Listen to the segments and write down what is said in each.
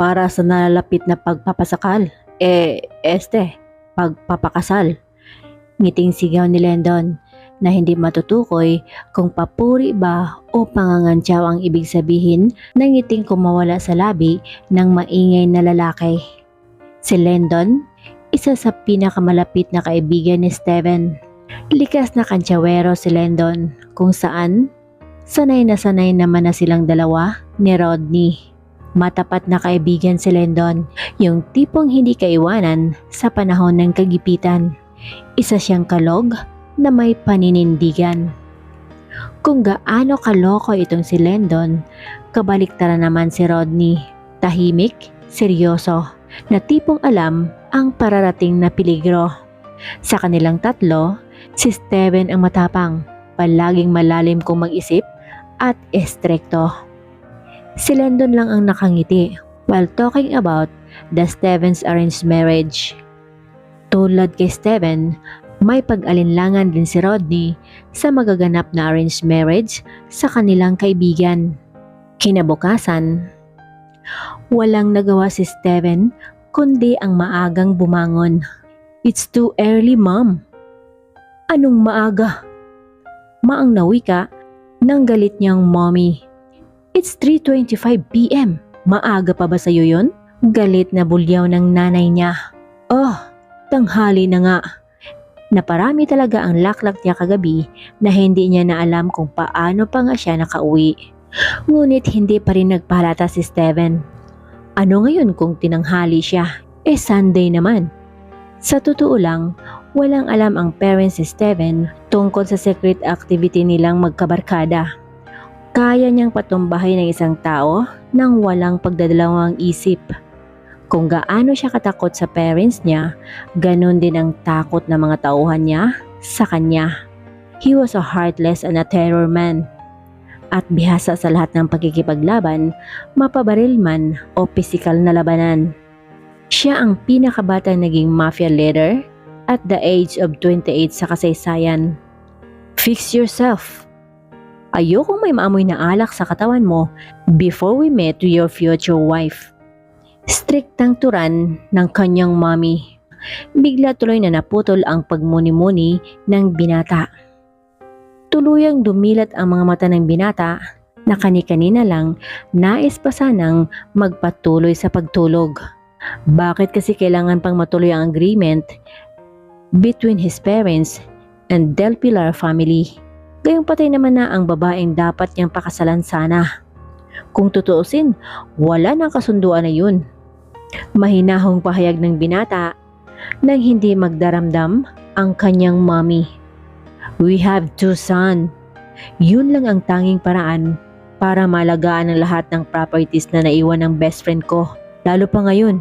para sa nalalapit na pagpapasakal. Eh, este, pagpapakasal. Ngiting sigaw ni Lendon na hindi matutukoy kung papuri ba o pangangantyaw ang ibig sabihin ng ngiting kumawala sa labi ng maingay na lalaki. Si Lendon, isa sa pinakamalapit na kaibigan ni Steven. Likas na kantsawero si Lendon kung saan sanay na sanay naman na silang dalawa ni Rodney. Matapat na kaibigan si Lendon, yung tipong hindi kaiwanan sa panahon ng kagipitan. Isa siyang kalog na may paninindigan. Kung gaano kaloko itong si Lendon, kabaliktara naman si Rodney. Tahimik, seryoso, na tipong alam ang pararating na peligro. Sa kanilang tatlo, si Steven ang matapang, palaging malalim kung mag-isip at estrekto. Si Lendon lang ang nakangiti while talking about the Steven's arranged marriage. Tulad kay Steven, may pag-alinlangan din si Rodney sa magaganap na arranged marriage sa kanilang kaibigan. Kinabukasan, walang nagawa si Steven kundi ang maagang bumangon. It's too early, mom. Anong maaga? Maang nawika nang galit niyang mommy. It's 3.25pm. Maaga pa ba sa'yo yun? Galit na bulyaw ng nanay niya. Oh, tanghali na nga. Naparami talaga ang laklak niya kagabi na hindi niya na alam kung paano pa nga siya nakauwi. Ngunit hindi pa rin nagpahalata si Steven. Ano ngayon kung tinanghali siya? Eh Sunday naman. Sa totoo lang, walang alam ang parents si Steven tungkol sa secret activity nilang magkabarkada. Kaya niyang patumbahay ng isang tao nang walang pagdadalawang isip. Kung gaano siya katakot sa parents niya, ganun din ang takot ng mga tauhan niya sa kanya. He was a heartless and a terror man. At bihasa sa lahat ng pagkikipaglaban, mapabaril man o pisikal na labanan. Siya ang pinakabatang naging mafia leader at the age of 28 sa kasaysayan. Fix yourself. Ayokong may maamoy na alak sa katawan mo before we met your future wife. Striktang turan ng kanyang mommy. Bigla tuloy na naputol ang pagmuni-muni ng binata. Tuluyang dumilat ang mga mata ng binata na kani-kanina lang nais pa sanang magpatuloy sa pagtulog. Bakit kasi kailangan pang matuloy ang agreement between his parents and Del Pilar family? Gayong patay naman na ang babaeng dapat niyang pakasalan sana. Kung tutuusin, wala nang kasunduan na yun. Mahinahong pahayag ng binata nang hindi magdaramdam ang kanyang mommy. We have two son. Yun lang ang tanging paraan para malagaan ang lahat ng properties na naiwan ng best friend ko. Lalo pa ngayon.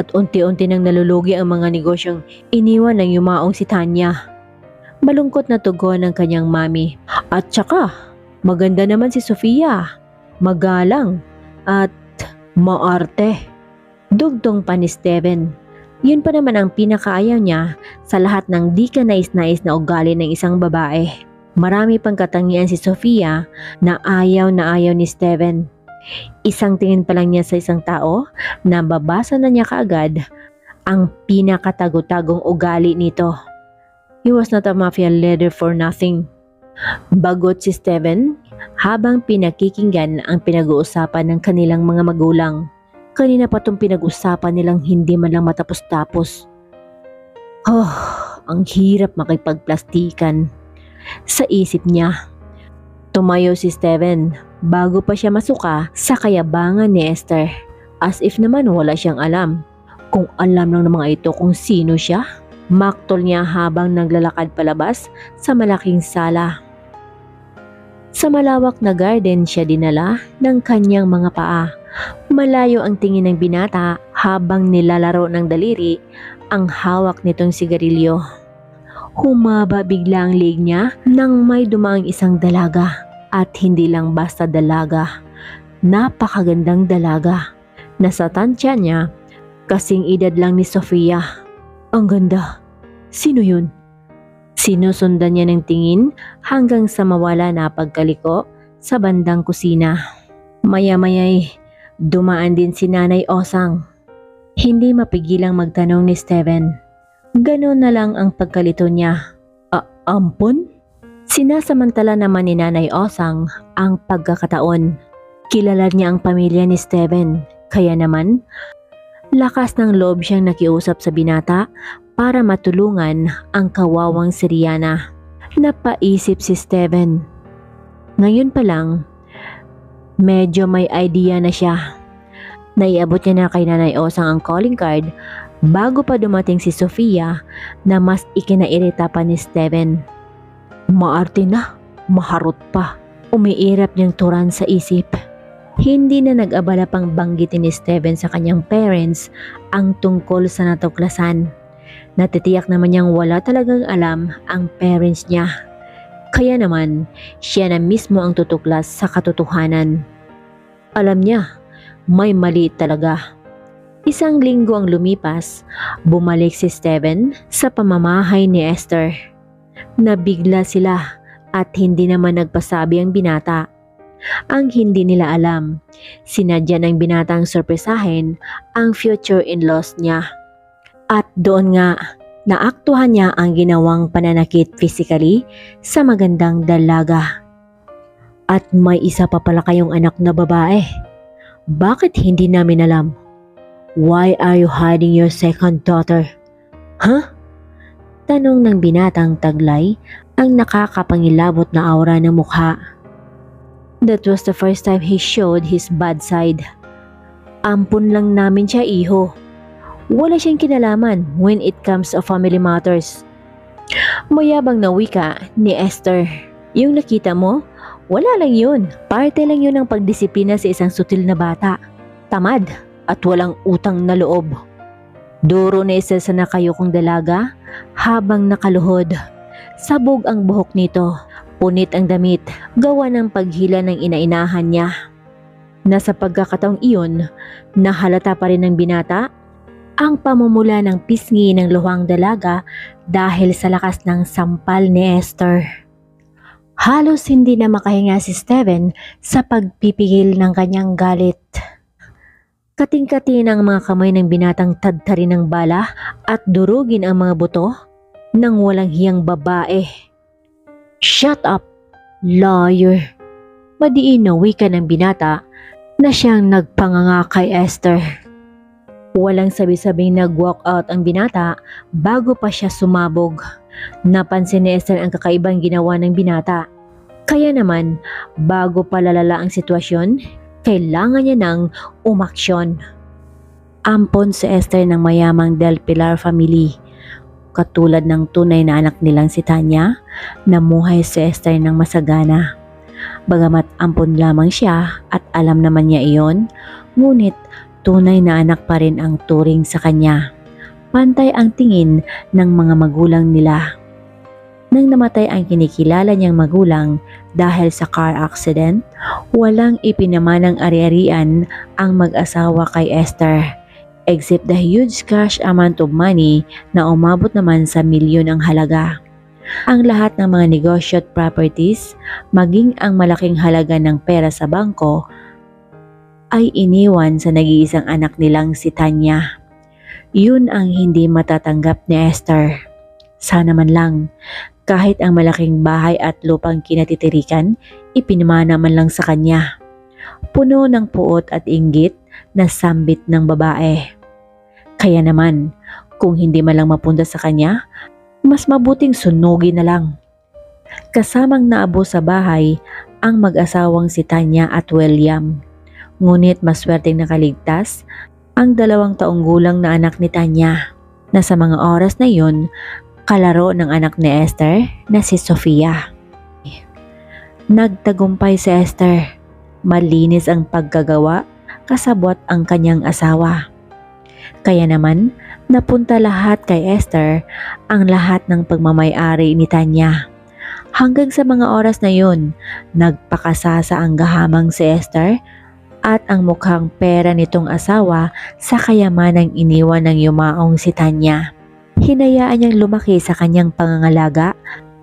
At unti-unti nang nalulugi ang mga negosyong iniwan ng yumaong si Tanya. Malungkot na tugon ng kanyang mami. At saka, maganda naman si Sofia. Magalang at maarte. Dugtong pa ni Steven. Yun pa naman ang pinakaayaw niya sa lahat ng di ka nais-nais na ugali ng isang babae. Marami pang katangian si Sofia na ayaw na ayaw ni Steven. Isang tingin pa lang niya sa isang tao na babasa na niya kaagad ang pinakatago-tagong ugali nito. He was not a mafia leader for nothing. Bagot si Steven habang pinakikinggan ang pinag-uusapan ng kanilang mga magulang. Kanina pa itong pinag-usapan nilang hindi man lang matapos-tapos. Oh, ang hirap makipagplastikan. Sa isip niya, tumayo si Steven bago pa siya masuka sa kayabangan ni Esther. As if naman wala siyang alam. Kung alam lang ng mga ito kung sino siya, maktol niya habang naglalakad palabas sa malaking sala. Sa malawak na garden siya dinala ng kanyang mga paa. Malayo ang tingin ng binata habang nilalaro ng daliri ang hawak nitong sigarilyo. Humaba bigla ang leg niya nang may dumaang isang dalaga at hindi lang basta dalaga. Napakagandang dalaga. Nasa tansya niya, kasing edad lang ni Sofia. Ang ganda. Sino yun? Sinusundan niya ng tingin hanggang sa mawala na pagkaliko sa bandang kusina. Maya-maya'y dumaan din si Nanay Osang. Hindi mapigilang magtanong ni Steven. Ganon na lang ang pagkalito niya. A- ampon? Sinasamantala naman ni Nanay Osang ang pagkakataon. Kilala niya ang pamilya ni Steven, kaya naman, lakas ng loob siyang nakiusap sa binata para matulungan ang kawawang si Rihanna. Napaisip si Steven. Ngayon pa lang, medyo may idea na siya. Naiabot niya na kay Nanay Osang ang calling card bago pa dumating si Sofia na mas ikinairita pa ni Steven. Maarte na, maharot pa. Umiirap niyang turan sa isip. Hindi na nag-abala pang banggitin ni Steven sa kanyang parents ang tungkol sa natuklasan. Natitiyak naman niyang wala talagang alam ang parents niya. Kaya naman, siya na mismo ang tutuklas sa katotohanan. Alam niya, may mali talaga. Isang linggo ang lumipas, bumalik si Steven sa pamamahay ni Esther. Nabigla sila at hindi naman nagpasabi ang binata. Ang hindi nila alam, sinadya ng binatang sorpresahin ang future in-laws niya. At doon nga, naaktuhan niya ang ginawang pananakit physically sa magandang dalaga. At may isa pa pala kayong anak na babae. Bakit hindi namin alam? Why are you hiding your second daughter? Huh? Tanong ng binatang taglay ang nakakapangilabot na aura ng mukha. That was the first time he showed his bad side. Ampun lang namin siya iho. Wala siyang kinalaman when it comes to family matters. Mayabang na wika ni Esther. Yung nakita mo, wala lang yun. Parte lang yun ng pagdisiplina sa isang sutil na bata. Tamad at walang utang na loob. Duro na isa sa nakayukong dalaga habang nakaluhod. Sabog ang buhok nito. Punit ang damit, gawa ng paghila ng inainahan niya. Nasa pagkakataong iyon, nahalata pa rin ng binata ang pamumula ng pisngi ng luhang dalaga dahil sa lakas ng sampal ni Esther. Halos hindi na makahinga si Steven sa pagpipigil ng kanyang galit. Kating-kati ng mga kamay ng binatang tadtarin ng bala at durugin ang mga buto ng walang hiyang babae. Shut up, liar! Madiin na ng binata na siyang nagpanganga kay Esther. Walang sabi-sabing nag-walk out ang binata bago pa siya sumabog. Napansin ni Esther ang kakaibang ginawa ng binata. Kaya naman, bago pa lalala ang sitwasyon, kailangan niya ng umaksyon. Ampon si Esther ng mayamang Del Pilar family. Katulad ng tunay na anak nilang si Tanya, namuhay si Esther ng masagana. Bagamat ampon lamang siya at alam naman niya iyon, ngunit tunay na anak pa rin ang turing sa kanya. Pantay ang tingin ng mga magulang nila. Nang namatay ang kinikilala niyang magulang dahil sa car accident, walang ipinamanang ari-arian ang mag-asawa kay Esther except the huge cash amount of money na umabot naman sa milyon ang halaga. Ang lahat ng mga negosyo at properties, maging ang malaking halaga ng pera sa bangko, ay iniwan sa nag-iisang anak nilang si Tanya. Yun ang hindi matatanggap ni Esther. Sana man lang, kahit ang malaking bahay at lupang kinatitirikan, ipinamana man lang sa kanya. Puno ng puot at inggit na sambit ng babae. Kaya naman, kung hindi man lang mapunta sa kanya, mas mabuting sunugin na lang. Kasamang naabo sa bahay ang mag-asawang si Tanya at William. Ngunit maswerteng nakaligtas ang dalawang taong gulang na anak ni Tanya na sa mga oras na yun, kalaro ng anak ni Esther na si Sofia. Nagtagumpay si Esther. Malinis ang pagkagawa kasabot ang kanyang asawa. Kaya naman, napunta lahat kay Esther ang lahat ng pagmamayari ni Tanya. Hanggang sa mga oras na yun, nagpakasasa ang gahamang si Esther at ang mukhang pera nitong asawa sa kayamanang iniwan ng yumaong si Tanya. Hinayaan niyang lumaki sa kanyang pangangalaga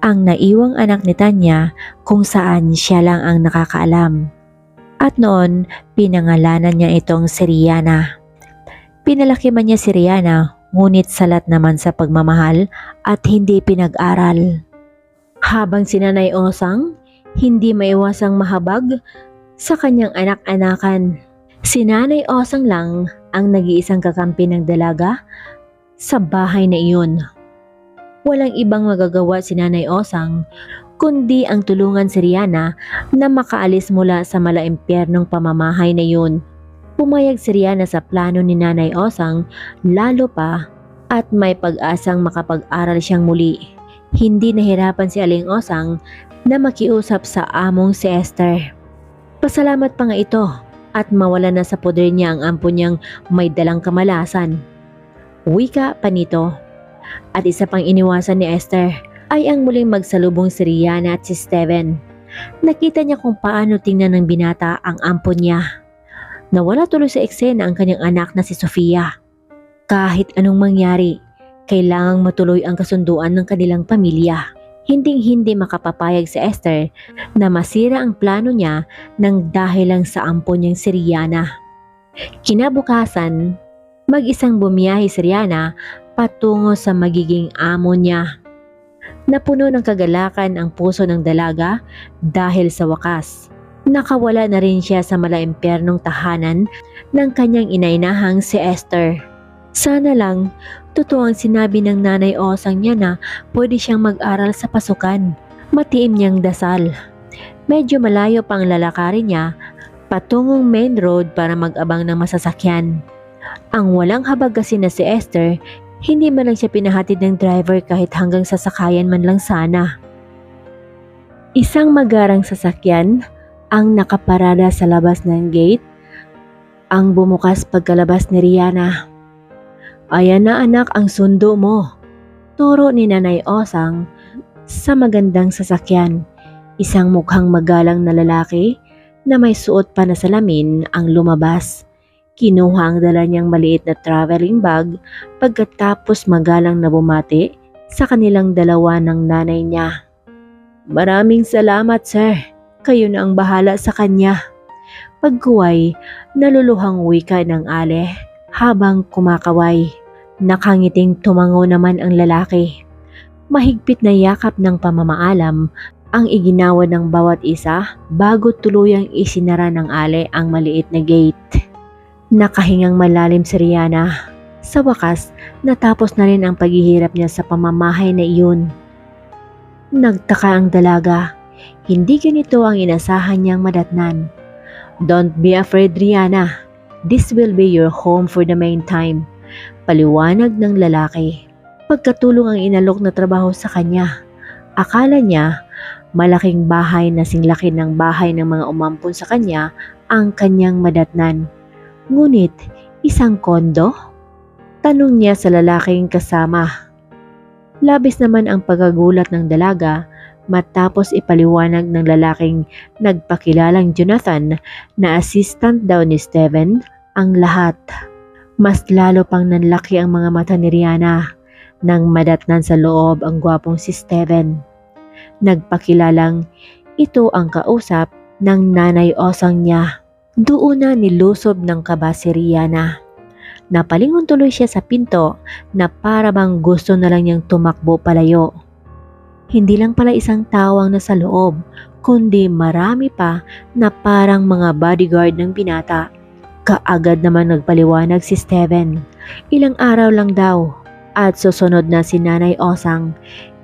ang naiwang anak ni Tanya kung saan siya lang ang nakakaalam. At noon, pinangalanan niya itong si Rihanna. Pinalaki man niya si Rihanna, ngunit salat naman sa pagmamahal at hindi pinag-aral. Habang si Nanay Osang, hindi maiwasang mahabag sa kanyang anak-anakan. Si Nanay Osang lang ang nag-iisang kakampi ng dalaga sa bahay na iyon. Walang ibang magagawa si Nanay Osang kundi ang tulungan si Rihanna na makaalis mula sa malaimpyernong pamamahay na yun. Pumayag si Rihanna sa plano ni Nanay Osang lalo pa at may pag-asang makapag-aral siyang muli. Hindi nahirapan si Aling Osang na makiusap sa among si Esther. Pasalamat pa nga ito at mawala na sa poder niya ang ampo niyang may dalang kamalasan. Wika pa nito. At isa pang iniwasan ni Esther ay ang muling magsalubong si Rihanna at si Steven. Nakita niya kung paano tingnan ng binata ang ampo niya. Nawala tuloy sa eksena ang kanyang anak na si Sofia. Kahit anong mangyari, kailangang matuloy ang kasunduan ng kanilang pamilya. Hinding-hindi makapapayag si Esther na masira ang plano niya ng dahil lang sa ampo niyang si Rihanna. Kinabukasan, mag-isang bumiyahe si Rihanna patungo sa magiging amo niya. Napuno ng kagalakan ang puso ng dalaga dahil sa wakas. Nakawala na rin siya sa malaimpyernong tahanan ng kanyang inainahang si Esther. Sana lang, totoo ang sinabi ng nanay Osang niya na pwede siyang mag-aral sa pasukan. Matiim niyang dasal. Medyo malayo pang lalakarin niya patungong main road para mag-abang ng masasakyan. Ang walang habag kasi na si Esther, hindi man lang siya pinahatid ng driver kahit hanggang sasakayan man lang sana. Isang magarang sasakyan ang nakaparada sa labas ng gate ang bumukas pagkalabas ni Rihanna. Ayan na anak ang sundo mo. Turo ni Nanay Osang sa magandang sasakyan. Isang mukhang magalang na lalaki na may suot pa na salamin ang lumabas. Kinuha ang dala niyang maliit na traveling bag pagkatapos magalang na bumati sa kanilang dalawa ng nanay niya. Maraming salamat sir. Kayo na ang bahala sa kanya. Pagkuway, naluluhang wika ng ale habang kumakaway. Nakangiting tumango naman ang lalaki. Mahigpit na yakap ng pamamaalam ang iginawa ng bawat isa bago tuluyang isinara ng ale ang maliit na gate. Nakahingang malalim si Rihanna. Sa wakas, natapos na rin ang paghihirap niya sa pamamahay na iyon. Nagtaka ang dalaga. Hindi ganito ang inasahan niyang madatnan. Don't be afraid, Rihanna. This will be your home for the meantime. Paliwanag ng lalaki. Pagkatulong ang inalok na trabaho sa kanya. Akala niya, malaking bahay na singlaki ng bahay ng mga umampon sa kanya ang kanyang madatnan. Ngunit, isang kondo? Tanong niya sa lalaking kasama. Labis naman ang pagagulat ng dalaga matapos ipaliwanag ng lalaking nagpakilalang Jonathan na assistant daw ni Steven ang lahat. Mas lalo pang nanlaki ang mga mata ni Rihanna nang madatnan sa loob ang gwapong si Steven. Nagpakilalang ito ang kausap ng nanay osang niya. Doon na nilusob ng kaba. Napalingon tuloy siya sa pinto na para bang gusto na lang niyang tumakbo palayo. Hindi lang pala isang tao ang nasa loob, kundi marami pa na parang mga bodyguard ng binata. Kaagad naman nagpaliwanag si Steven. Ilang araw lang daw at susunod na si Nanay Osang,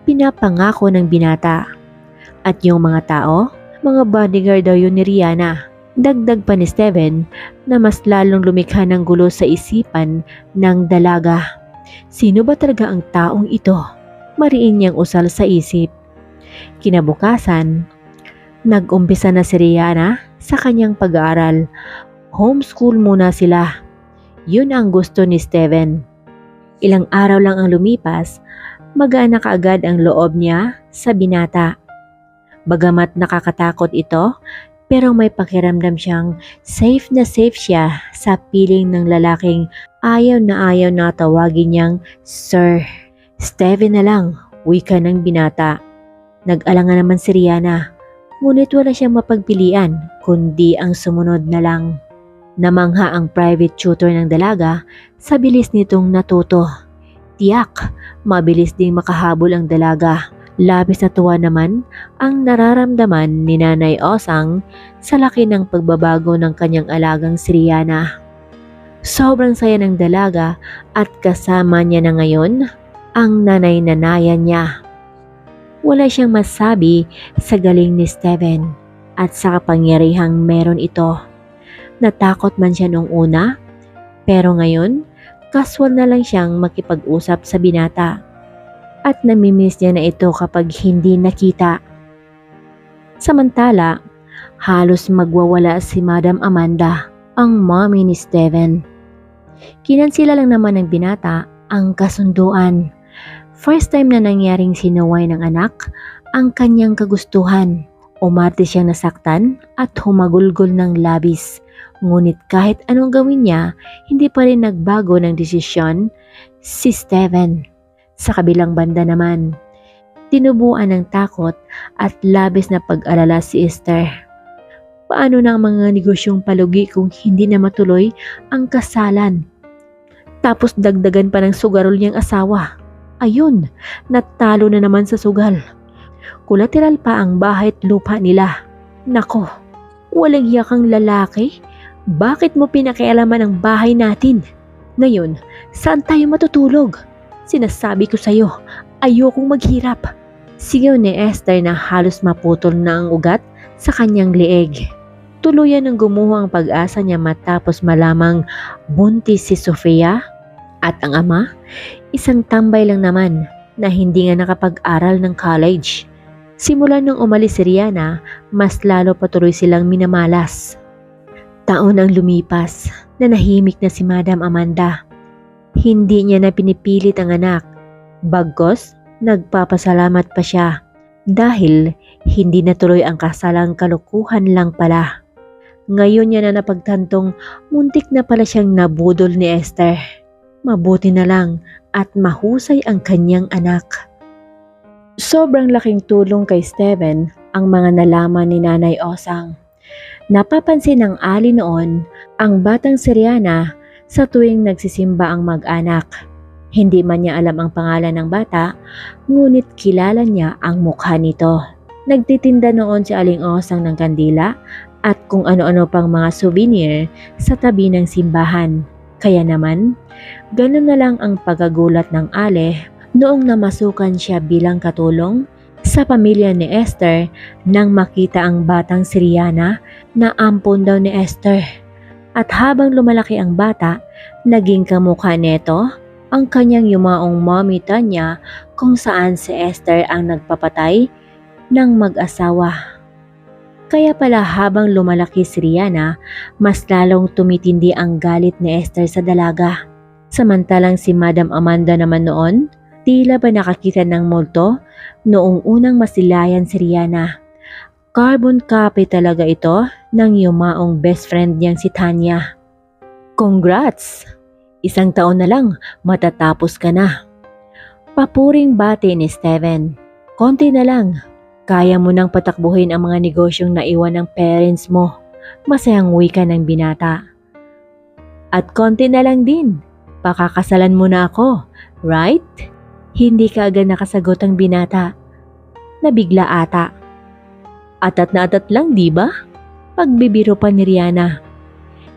pinapangako ng binata. At yung mga tao, mga bodyguard daw yun ni Rihanna. Dagdag pa ni Steven na mas lalong lumikha ng gulo sa isipan ng dalaga. Sino ba talaga ang taong ito? Mariin niyang usal sa isip. Kinabukasan, nag-umpisa na si Rihanna sa kanyang pag-aaral. Homeschool muna sila. Yun ang gusto ni Steven. Ilang araw lang ang lumipas, magaan na kaagad ang loob niya sa binata. Bagamat nakakatakot ito, pero may pakiramdam siyang safe na safe siya sa piling ng lalaking ayaw na ayaw na tawagin niyang Sir. Steven na lang, wika ng binata. Nag-alangan naman si Rihanna. Ngunit wala siyang mapagpilian kundi ang sumunod na lang. Namangha ang private tutor ng dalaga sa bilis nitong natuto. Tiyak, mabilis ding makahabol ang dalaga. Labis na tuwa naman ang nararamdaman ni Nanay Osang sa laki ng pagbabago ng kanyang alagang si Rihanna. Sobrang saya ng dalaga at kasama niya na ngayon ang nanay-nanayan niya. Wala siyang masabi sa galing ni Steven at sa kapangyarihang meron ito. Natakot man siya nung una, pero ngayon, kaswal na lang siyang makipag-usap sa binata. At namimiss niya na ito kapag hindi nakita. Samantala, halos magwawala si Madam Amanda, ang mommy ni Steven. Kinansila lang naman ng binata ang kasunduan. First time na nangyaring sinuway ng anak ang kanyang kagustuhan. Umarte siyang nasaktan at humagulgol ng labis. Ngunit kahit anong gawin niya, hindi pa rin nagbago ng desisyon si Steven. Sa kabilang banda naman, tinubuan ng takot at labis na pag-alala si Esther. Paano ang mga negosyong palugi kung hindi na matuloy ang kasalan? Tapos dagdagan pa ng sugarol niyang asawa. Ayun, natalo na naman sa sugal. Kulateral pa ang bahay at lupa nila. Nako, walang yakang lalaki. Bakit mo pinakialaman ang bahay natin? Ngayon, saan tayo matutulog? Sinasabi ko sa'yo, ayokong maghirap. Sigaw ni Esther na halos maputol na ang ugat sa kanyang leeg. Tuluyan ng gumuho ang pag-asa niya matapos malamang buntis si Sofia at ang ama, isang tambay lang naman na hindi nga nakapag-aral ng college. Simula nung umalis si Rihanna, mas lalo patuloy silang minamalas. Taon ang lumipas na nahimik na si Madam Amanda. Hindi niya na pinipilit ang anak. Bagkos, nagpapasalamat pa siya dahil hindi natuloy ang kasalang kalukuhan lang pala. Ngayon niya na napagtantong muntik na pala siyang nabudol ni Esther. Mabuti na lang at mahusay ang kanyang anak. Sobrang laking tulong kay Steven ang mga nalaman ni Nanay Osang. Napapansin ng ali noon ang batang si Rihanna sa tuwing nagsisimba ang mag-anak. Hindi man niya alam ang pangalan ng bata, ngunit kilala niya ang mukha nito. Nagtitinda noon si Aling Osang ng kandila at kung ano-ano pang mga souvenir sa tabi ng simbahan. Kaya naman, ganun na lang ang pagagulat ng Ale noong namasukan siya bilang katulong sa pamilya ni Esther nang makita ang batang si Rihanna na ampon daw ni Esther. At habang lumalaki ang bata, naging kamukha nito ang kanyang yumaong mommy Tanya kung saan si Esther ang nagpapatay ng mag-asawa. Kaya pala habang lumalaki si Rihanna, mas lalong tumitindi ang galit ni Esther sa dalaga. Samantalang si Madam Amanda naman noon, tila ba nakakita ng multo noong unang masilayan si Rihanna. Carbon copy talaga ito ng yumaong best friend niyang si Tanya. Congrats! Isang taon na lang, matatapos ka na. Papuring bati ni Steven. Konti na lang, kaya mo nang patakbuhin ang mga negosyong naiwan ng parents mo. Masayang wika ng binata. At konti na lang din, pakakasalan mo na ako, right? Hindi ka agad nakasagot ang binata. Nabigla ata. Atat na atat lang, di ba? Pagbibiro pa ni Rihanna.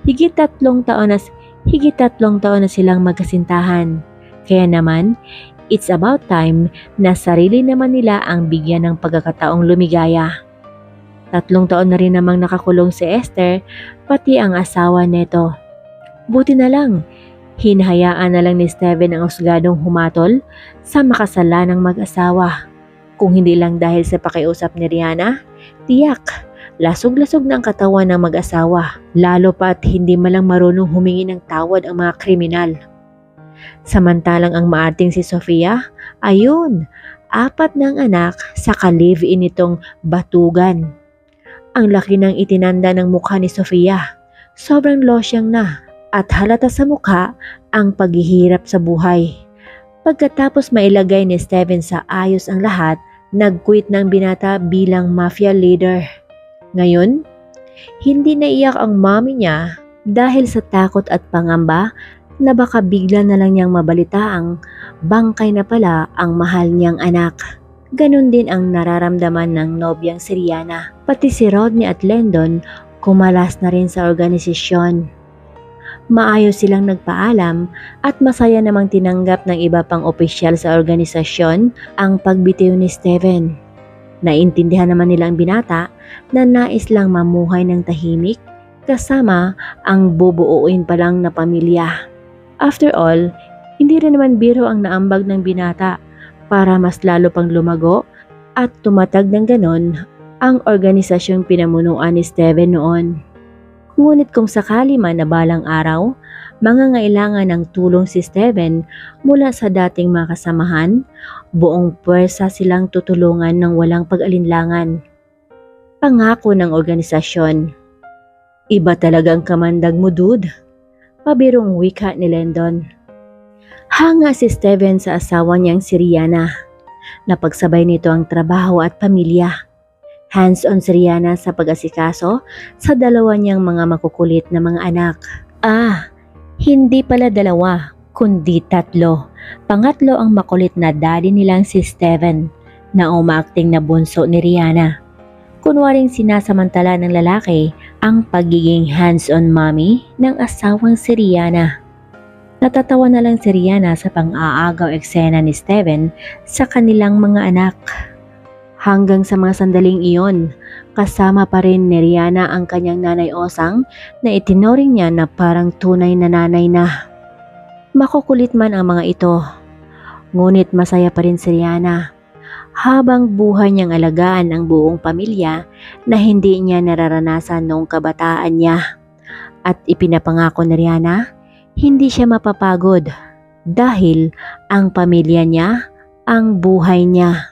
Higit tatlong taon na, higit tatlong taon na silang magkasintahan. Kaya naman, it's about time na sarili naman nila ang bigyan ng pagkakataong lumigaya. Tatlong taon na rin namang nakakulong si Esther, pati ang asawa neto. Buti na lang, hinahayaan na lang ni Steven ang usgadong humatol sa makasalanang mag-asawa. Kung hindi lang dahil sa pakiusap ni Rihanna, tiyak, lasog-lasog na ang katawan ng mag-asawa, lalo pat hindi malang marunong humingi ng tawad ang mga kriminal. Samantalang ang maarting si Sofia, ayun, apat ng anak sa ka-live-in nitong batugan. Ang laki ng itinanda ng mukha ni Sofia. Sobrang losyang na at halata sa mukha ang paghihirap sa buhay. Pagkatapos mailagay ni Steven sa ayos ang lahat, Nag-quit ng binata bilang mafia leader. Ngayon, hindi naiyak ang mami niya dahil sa takot at pangamba na baka bigla na lang niyang mabalitaang bangkay na pala ang mahal niyang anak. Ganon din ang nararamdaman ng nobyang si Rihanna. Pati si Rodney at Lendon kumalas na rin sa organisasyon. Maayos silang nagpaalam at masaya namang tinanggap ng iba pang opisyal sa organisasyon ang pagbitiw ni Steven. Naintindihan naman nilang binata na nais lang mamuhay ng tahimik kasama ang bubuuin pa lang na pamilya. After all, hindi rin naman biro ang naambag ng binata para mas lalo pang lumago at tumatag ng ganon ang organisasyong pinamunuan ni Steven noon. Ngunit kung sakali man na balang araw, mangangailangan ng tulong si Steven mula sa dating mga kasamahan, buong puwersa silang tutulungan ng walang pag-alinlangan. Pangako ng organisasyon. Iba talagang kamandag mo, dude. Pabirong wika ni Lendon. Hanga si Steven sa asawa niyang si Rihanna. Napagsabay nito ang trabaho at pamilya. Hands-on si Rihanna sa pag-asikaso sa dalawa niyang mga makukulit na mga anak. Ah, hindi pala dalawa, kundi tatlo. Pangatlo ang makulit na daddy nilang si Steven na umaakting na bunso ni Rihanna. Kunwaring sinasamantala ng lalaki ang pagiging hands-on mommy ng asawang si Rihanna. Natatawa na lang si Rihanna sa pang-aagaw eksena ni Steven sa kanilang mga anak. Hanggang sa mga sandaling iyon, kasama pa rin ni Rihanna ang kanyang nanay Osang na itinuring niya na parang tunay na nanay na. Makukulit man ang mga ito, ngunit masaya pa rin si Rihanna habang buhay niyang alagaan ang buong pamilya na hindi niya nararanasan noong kabataan niya. At ipinapangako ni Rihanna, hindi siya mapapagod dahil ang pamilya niya ang buhay niya.